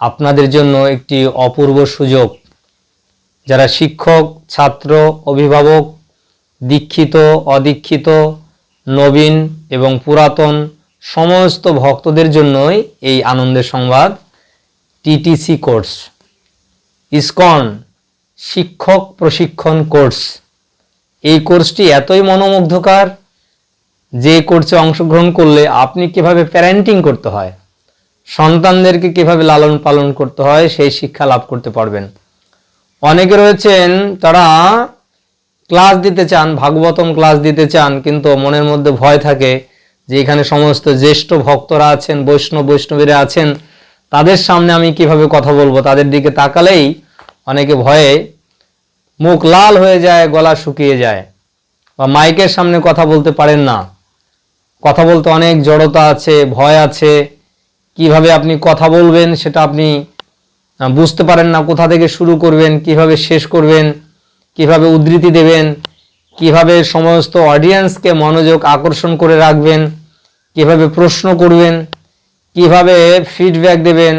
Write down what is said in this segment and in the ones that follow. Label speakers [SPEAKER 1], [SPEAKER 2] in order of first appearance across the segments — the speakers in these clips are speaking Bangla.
[SPEAKER 1] আপনাদের জন্য একটি অপূর্ব সুযোগ। যারা শিক্ষক, ছাত্র, অভিভাবক, দীক্ষিত, অদীক্ষিত, নবীন এবং পুরাতন সমস্ত ভক্তদের জন্যই এই আনন্দের সংবাদ, টিটিসি কোর্স, ইসকন শিক্ষক প্রশিক্ষণ কোর্স। এই কোর্সটি এতই মনোমুগ্ধকর যে কোর্সে অংশগ্রহণ করলে আপনি কীভাবে প্যারেন্টিং করতে হয়? সন্তানদেরকে কীভাবে লালন পালন করতে হয়, সেই শিক্ষা লাভ করতে পারবেন। অনেকে রয়েছেন, তারা ক্লাস দিতে চান, ভাগবতম ক্লাস দিতে চান, কিন্তু মনের মধ্যে ভয় থাকে যে এখানে সমস্ত জ্যেষ্ঠ ভক্তরা আছেন, বৈষ্ণব, বৈষ্ণবীরা আছেন, তাদের সামনে আমি কীভাবে কথা বলব? তাদের দিকে তাকালেই অনেকে ভয়ে মুখ লাল হয়ে যায়, গলা শুকিয়ে যায় বা মাইকের সামনে কথা বলতে পারেন না। কথা বলতে অনেক জড়তা আছে, ভয় আছে। কীভাবে আপনি কথা বলবেন সেটা আপনি বুঝতে পারেন না, কোথা থেকে শুরু করবেন, কীভাবে শেষ করবেন, কীভাবে উদ্ধৃতি দেবেন, কীভাবে সমস্ত অডিয়েন্সকে মনোযোগ আকর্ষণ করে রাখবেন, কীভাবে প্রশ্ন করবেন, কীভাবে ফিডব্যাক দেবেন,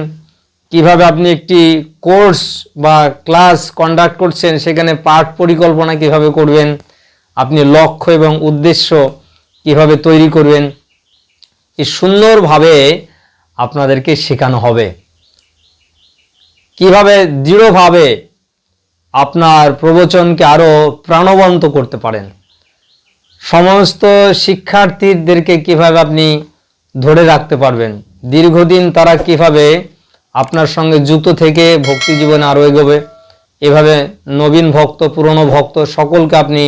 [SPEAKER 1] কীভাবে আপনি একটি কোর্স বা ক্লাস কন্ডাক্ট করছেন, সেখানে পাঠ পরিকল্পনা কীভাবে করবেন, আপনি লক্ষ্য এবং উদ্দেশ্য কীভাবে তৈরি করবেন, এই সুন্দরভাবে আপনাদেরকে শেখানো হবে। কীভাবে দৃঢ়ভাবে আপনার প্রবচনকে আরও প্রাণবন্ত করতে পারেন। সমস্ত শিক্ষার্থীদেরকে কীভাবে আপনি ধরে রাখতে পারবেন। দীর্ঘদিন তারা কীভাবে আপনার সঙ্গে যুক্ত থেকে ভক্তি জীবনে আরও এগোবে, এভাবে নবীন ভক্ত, পুরনো ভক্ত, সকলকে আপনি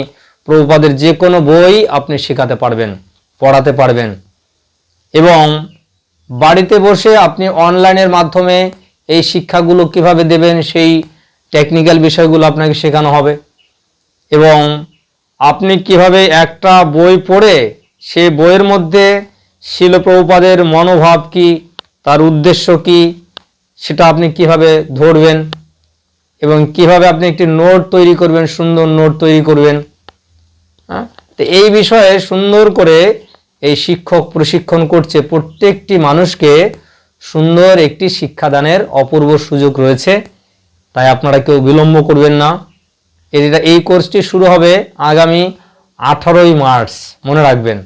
[SPEAKER 1] প্রভুপাদের যে কোনো বই আপনি শেখাতে পারবেন, পড়াতে পারবেন এবং বাড়িতে বসে আপনি অনলাইনের মাধ্যমে এই শিক্ষাগুলো কীভাবে দেবেন, সেই টেকনিক্যাল বিষয়গুলো আপনাকে শেখানো হবে। এবং আপনি কীভাবে একটা বই পড়ে সে বইয়ের মধ্যে শিলপ্রভুপাদের মনোভাব কি, তার উদ্দেশ্য কি, সেটা আপনি কীভাবে ধরবেন এবং কীভাবে আপনি একটি নোট তৈরি করবেন, সুন্দর নোট তৈরি করবেন। হ্যাঁ? তো এই বিষয়ে সুন্দর করে এই শিক্ষক প্রশিক্ষণ করছে প্রত্যেকটি মানুষকে সুন্দর একটি শিক্ষাদানের অপূর্ব সুযোগ রয়েছে। তাই আপনারা কেউ বিলম্ব করবেন না। এটা এই কোর্সটি শুরু হবে আগামী আঠারোই মার্চ, মনে রাখবেন।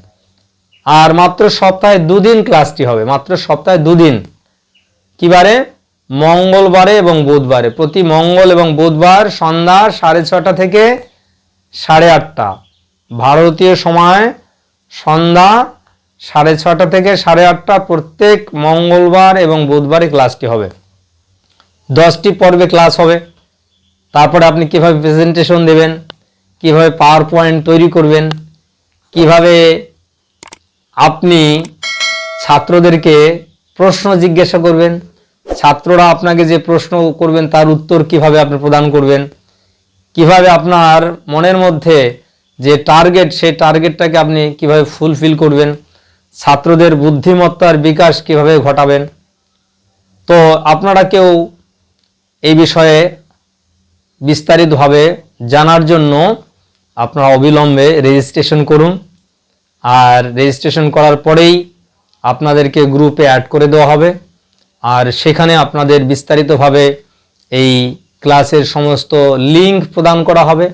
[SPEAKER 1] আর মাত্র সপ্তাহে দুদিন ক্লাসটি হবে, মাত্র সপ্তাহে দুদিন। কিবারে? মঙ্গলবারে এবং বুধবারে। প্রতি মঙ্গল এবং বুধবার সন্ধ্যা সাড়ে ছটা থেকে সাড়ে আটটা। ভারতীয় সময় সন্ধ্যা সাড়ে ছটা থেকে সাড়ে আটটা প্রত্যেক মঙ্গলবার এবং বুধবারে ক্লাসটি হবে। দশটি পর্বে ক্লাস হবে। তারপরে আপনি কীভাবে প্রেজেন্টেশন দেবেন, কীভাবে পাওয়ার পয়েন্ট তৈরি করবেন, কীভাবে আপনি ছাত্রদেরকে প্রশ্ন জিজ্ঞাসা করবেন, ছাত্ররা আপনাকে যে প্রশ্ন করবেন তার উত্তর কীভাবে আপনি প্রদান করবেন, কীভাবে আপনার মনের মধ্যে যে টার্গেট সেই টার্গেটটাকে আপনি কীভাবে ফুলফিল করবেন, ছাত্রদের বুদ্ধিমত্তার বিকাশ কীভাবে ঘটাবেন। তো আপনারা কেউ এই বিষয়ে বিস্তারিতভাবে জানার জন্য আপনারা অবিলম্বে রেজিস্ট্রেশন করুন। আর রেজিস্ট্রেশন করার পরেই আপনাদেরকে গ্রুপে অ্যাড করে দেওয়া হবে। আর সেখানে আপনাদের বিস্তারিতভাবে এই ক্লাসের সমস্ত লিঙ্ক প্রদান করা হবে।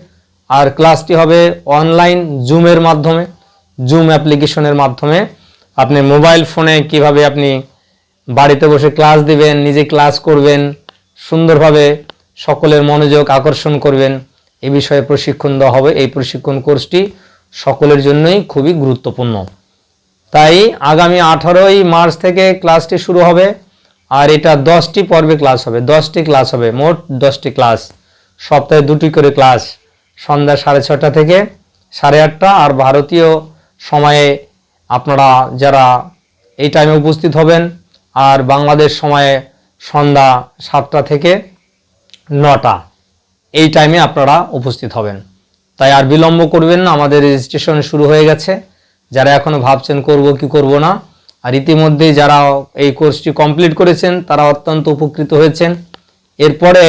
[SPEAKER 1] আর ক্লাসটি হবে অনলাইন জুমের মাধ্যমে, জুম অ্যাপ্লিকেশনের মাধ্যমে। আপনি মোবাইল ফোনে কীভাবে আপনি বাড়িতে বসে ক্লাস দিবেন, নিজে ক্লাস করবেন, সুন্দরভাবে সকলের মনোযোগ আকর্ষণ করবেন এই বিষয়ে প্রশিক্ষণ দেওয়া হবে। এই প্রশিক্ষণ কোর্সটি সকলের জন্যই খুবই গুরুত্বপূর্ণ। তাই আগামী আঠারোই মার্চ থেকে ক্লাসটি শুরু হবে, আর এটা দশটি পর্বে ক্লাস হবে। দশটি ক্লাস হবে, মোট দশটি ক্লাস। সপ্তাহে দুটি করে ক্লাস। সন্ধ্যা সাড়ে ছটা থেকে সাড়ে আটটা। আর ভারতীয় সময়ে আপনারা যারা এই টাইমে উপস্থিত হবেন, আর বাংলাদেশ সময়ে সন্ধ্যা সাতটা থেকে নটা, এই টাইমে আপনারা উপস্থিত হবেন। তাই আর বিলম্ব করবেন না, আমাদের রেজিস্ট্রেশন শুরু হয়ে গেছে। যারা এখনও ভাবছেন করব কি করব না, আর ইতিমধ্যে যারা এই কোর্সটি কমপ্লিট করেছেন, তারা অত্যন্ত উপকৃত হয়েছেন। এরপরে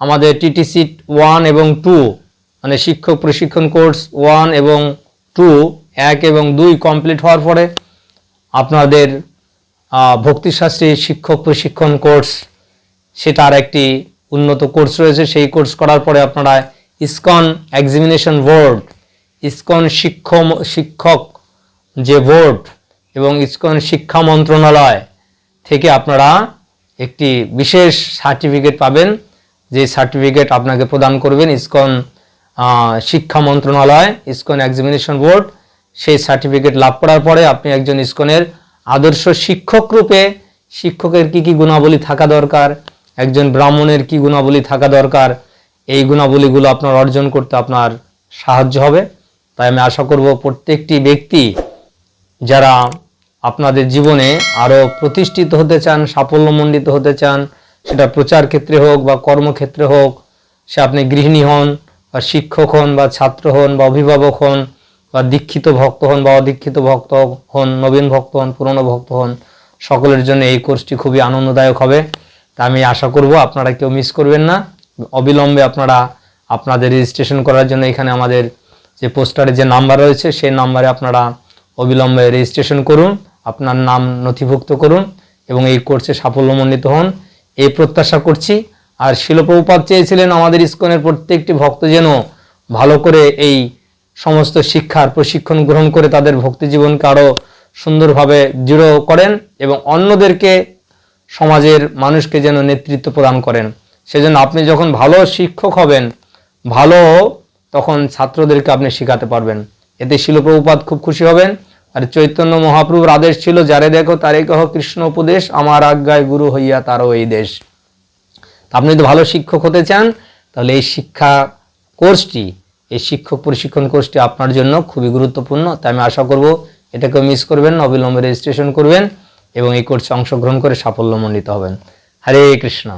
[SPEAKER 1] আমাদের টিটিসি ওয়ান এবং টু মানে শিক্ষক প্রশিক্ষণ কোর্স ওয়ান এবং টু, এক এবং দুই কমপ্লিট হওয়ার পরে আপনাদের ভক্তিশাস্ত্রী শিক্ষক প্রশিক্ষণ কোর্স, সেটা আর একটি উন্নত কোর্স রয়েছে। সেই কোর্স করার পরে আপনারা ইসকন এক্সামিনেশন বোর্ড, ইসকন শিক্ষক শিক্ষক যে বোর্ড এবং ইসকন শিক্ষা মন্ত্রণালয় থেকে আপনারা একটি বিশেষ সার্টিফিকেট পাবেন। যে সার্টিফিকেট আপনাকে প্রদান করবেন ইসকন শিক্ষা মন্ত্রণালয়, ইসকন এক্সামিনেশন বোর্ড সেই সার্টিফিকেট লাভ করার পরে আপনি একজন ইসকনের আদর্শ শিক্ষক রূপে শিক্ষকের কি কি গুণাবলী থাকা দরকার, একজন ব্রাহ্মণের কি গুণাবলী থাকা দরকার, এই গুণাবলীগুলো আপনার অর্জন করতে আপনার সাহায্য হবে। তাই আমি আশা করব প্রত্যেকটি ব্যক্তি যারা আপনাদের জীবনে আরও প্রতিষ্ঠিত হতে চান, সাফল্যমণ্ডিত হতে চান, সেটা প্রচার ক্ষেত্রে হোক বা কর্মক্ষেত্রে হোক, সে আপনি গৃহিণী হন বা শিক্ষক হন বা ছাত্র হন বা অভিভাবক হন বা দীক্ষিত ভক্ত হন বা অদীক্ষিত ভক্ত হন, নবীন ভক্ত হন, পুরনো ভক্ত হন, সকলের জন্য এই কোর্সটি খুবই আনন্দদায়ক হবে। তা আমি আশা করব আপনারা কেউ মিস করবেন না। অবিলম্বে আপনারা আপনাদের রেজিস্ট্রেশন করার জন্য এখানে আমাদের যে পোস্টারে যে নাম্বার রয়েছে, সেই নাম্বারে আপনারা অবিলম্বে রেজিস্ট্রেশন করুন, আপনার নাম নথিভুক্ত করুন এবং এই কোর্সে সাফল্যমণ্ডিত হন। এই প্রত্যাশা করছি। আর শিলপ্রভুপাত চেয়েছিলেন আমাদের ইস্কনের প্রত্যেকটি ভক্ত যেন ভালো করে এই সমস্ত শিক্ষার প্রশিক্ষণ গ্রহণ করে তাদের ভক্তি জীবনকে আরও সুন্দরভাবে দৃঢ় করেন এবং অন্যদেরকে, সমাজের মানুষকে যেন নেতৃত্ব প্রদান করেন। সেজন্য আপনি যখন ভালো শিক্ষক হবেন, ভালো তখন ছাত্রদেরকে আপনি শেখাতে পারবেন। এতে শিলপ্রভুপাত খুব খুশি হবেন। আর চৈতন্য মহাপ্রভুর আদেশ ছিল, যারে দেখো তারে কহ কৃষ্ণ উপদেশ, আমার আজ্ঞায় গুরু হইয়া তারও এই দেশ। আপনি যদি ভালো শিক্ষক হতে চান, তাহলে এই শিক্ষা কোর্সটি, এই শিক্ষক প্রশিক্ষণ কোর্সটি আপনার জন্য খুবই গুরুত্বপূর্ণ। তাই আমি আশা করব এটাকেও মিস করবেন, অবিলম্বে রেজিস্ট্রেশন করবেন এবং এই কোর্সে অংশগ্রহণ করে সাফল্যমণ্ডিত হবেন। হরে কৃষ্ণ।